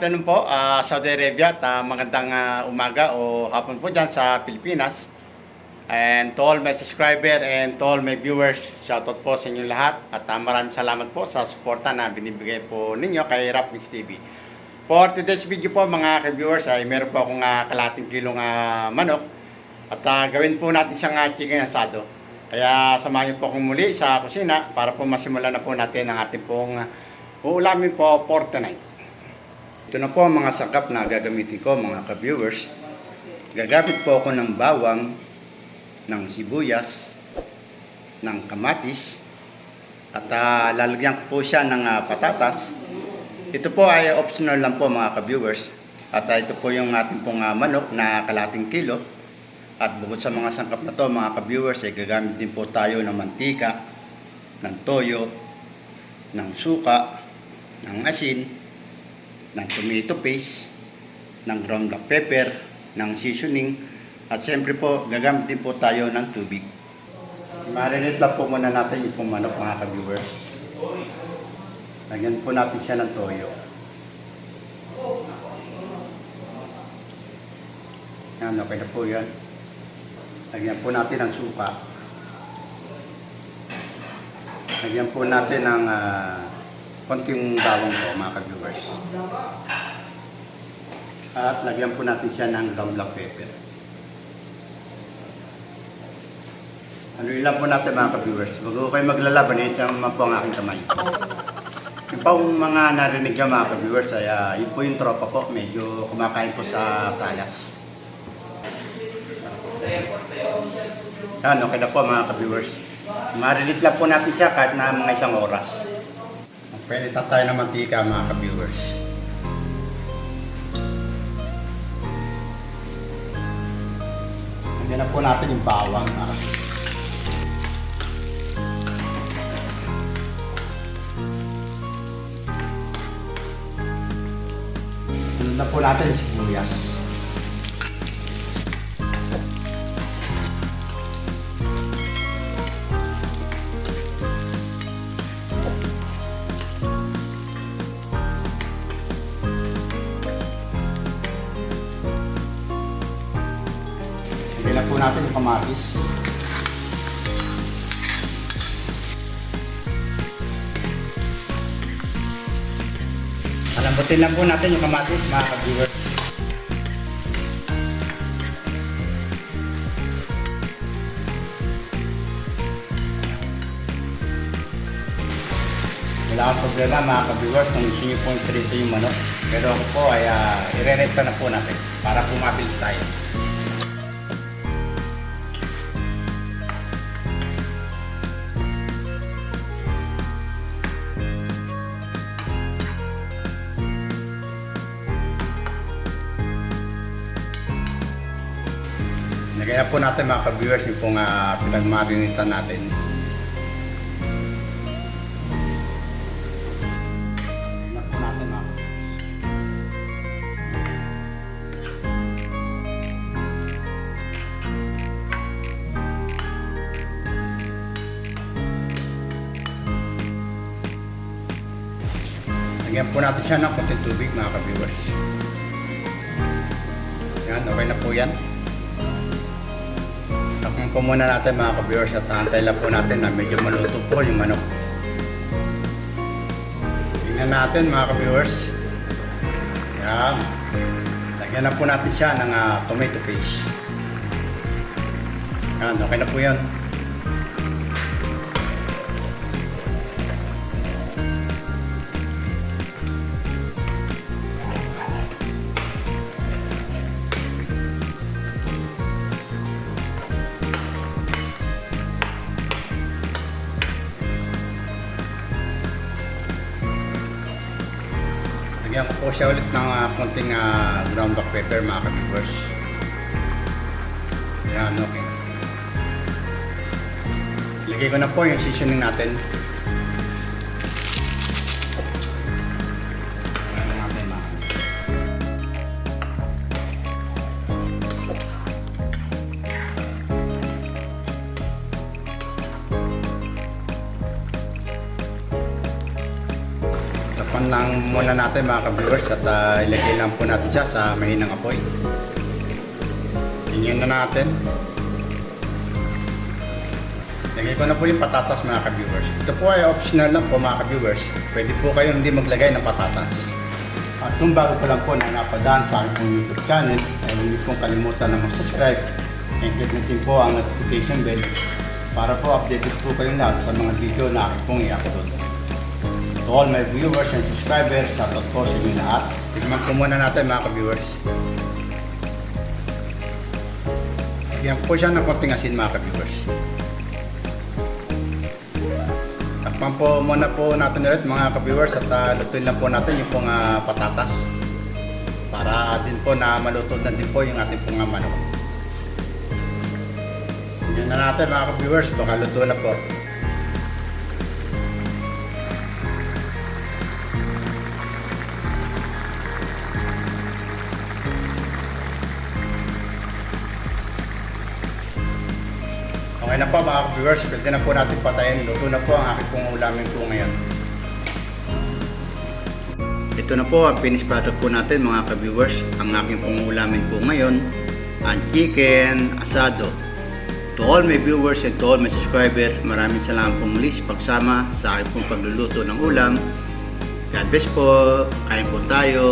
afternoon po, ah, Saudi Arabia at ah, magandang ah, umaga o hapon po dyan sa Pilipinas. And to all my subscriber and to all my viewers, shoutout po sa inyo lahat at ah, maraming salamat po sa suporta na binibigay po ninyo kay Rap Mix TV. For today's video po mga ka-viewers ay meron po akong ah, kalating kilong ah, manok at ah, gawin po natin siyang uh, chicken asado. Kaya samahan niyo po akong muli sa kusina para po masimulan na po natin ang ating pong uh, uulamin po for tonight. Ito na po ang mga sangkap na gagamitin ko mga ka-viewers. Gagamit po ako ng bawang, ng sibuyas, ng kamatis, at ah, lalagyan ko po siya ng ah, patatas. Ito po ay optional lang po mga ka-viewers. At ah, ito po yung ating pong ah, manok na kalating kilo. At bukod sa mga sangkap na to mga ka-viewers, ay gagamit din po tayo ng mantika, ng toyo, ng suka, ng asin, ng tomato paste, ng ground black pepper, ng seasoning, at siyempre po, gagamit din po tayo ng tubig. Marinate lang po muna natin yung pong manok mga ka-viewers. Lagyan po natin siya ng toyo. Yan, okay na po yan. Lagyan po natin ng suka. Lagyan po natin ng ah, konting bawang po mga ka-viewers. At lagyan po natin siya ng ground black pepper. Ano lang po natin mga ka-viewers. Bago kayo maglalaban, ito naman po ang aking kamay. Yung mga narinig niya mga ka-viewers, ay ah, yun po yung tropa ko. Medyo kumakain po sa salas. Yan, okay na po mga ka-viewers. Marilit lang po natin siya kahit na mga isang oras. Pwede tayo ng mantika mga ka-viewers. Lagyan na po natin yung bawang. mga ka-viewers. Na po natin sibuyas. Po natin yung kamatis. Alambutin lang po natin yung kamatis, mga ka-viewers. Wala akong problema mga ka-viewers kung gusto nyo pong itrito yung manok. Pero ako po ay uh, ire-renta na po natin para pumabilis tayo. Nagaya po natin mga ka-viewers yung pong uh, pinagmarinitan natin. Lagyan po natin siya ng konting tubig mga ka-viewers. Yan, okay na po yan. Takpan po muna natin mga ka-viewers at antay lang po natin na medyo maluto po yung manok. Tingnan natin mga ka-viewers. Yan. Lagyan na po natin siya ng ah, tomato paste. Yan, okay na po yan. Lagyan ko po siya ulit ng uh, konting uh, ground black pepper mga ka-viewers. Yan, okay. Lagay ko na po yung seasoning natin. Tapan lang muna natin mga ka-viewers at ah, ilagay lang po natin siya sa mahinang apoy. Tingnan na natin. Lagay ko na po yung patatas mga ka-viewers. Ito po ay optional lang po mga ka-viewers. Pwede po kayo hindi maglagay ng patatas. At kung bago pa lang po na napadaan sa aking YouTube channel, ay hindi pong kalimutan na mag-subscribe and click natin po ang notification bell para po updated po kayong lahat sa mga video na aking pong i-upload. To all my viewers and subscribers, shoutout po sa inyo lahat. Tignan po muna natin mga ka-viewers. Yan po siya ng konting asin mga ka-viewers. Takpan po muna po natin ulit mga ka-viewers at uh, lutuin lang po natin yung pong ah, patatas para din po na maluto na din po yung ating pong ah, manok. Yan na natin mga ka-viewers, baka luto na po. Na po mga viewers, pwede na po natin patayin. Luto na po ang aking pong ulamin po ngayon. Ito na po ang finished product po natin mga ka-viewers. Ang aking pong ulamin po ngayon, ang chicken asado. To all my viewers and to all my subscribers, maraming salamat po muli sa pagsama sa aking pong pagluluto ng ulam. God bless po, kain po tayo.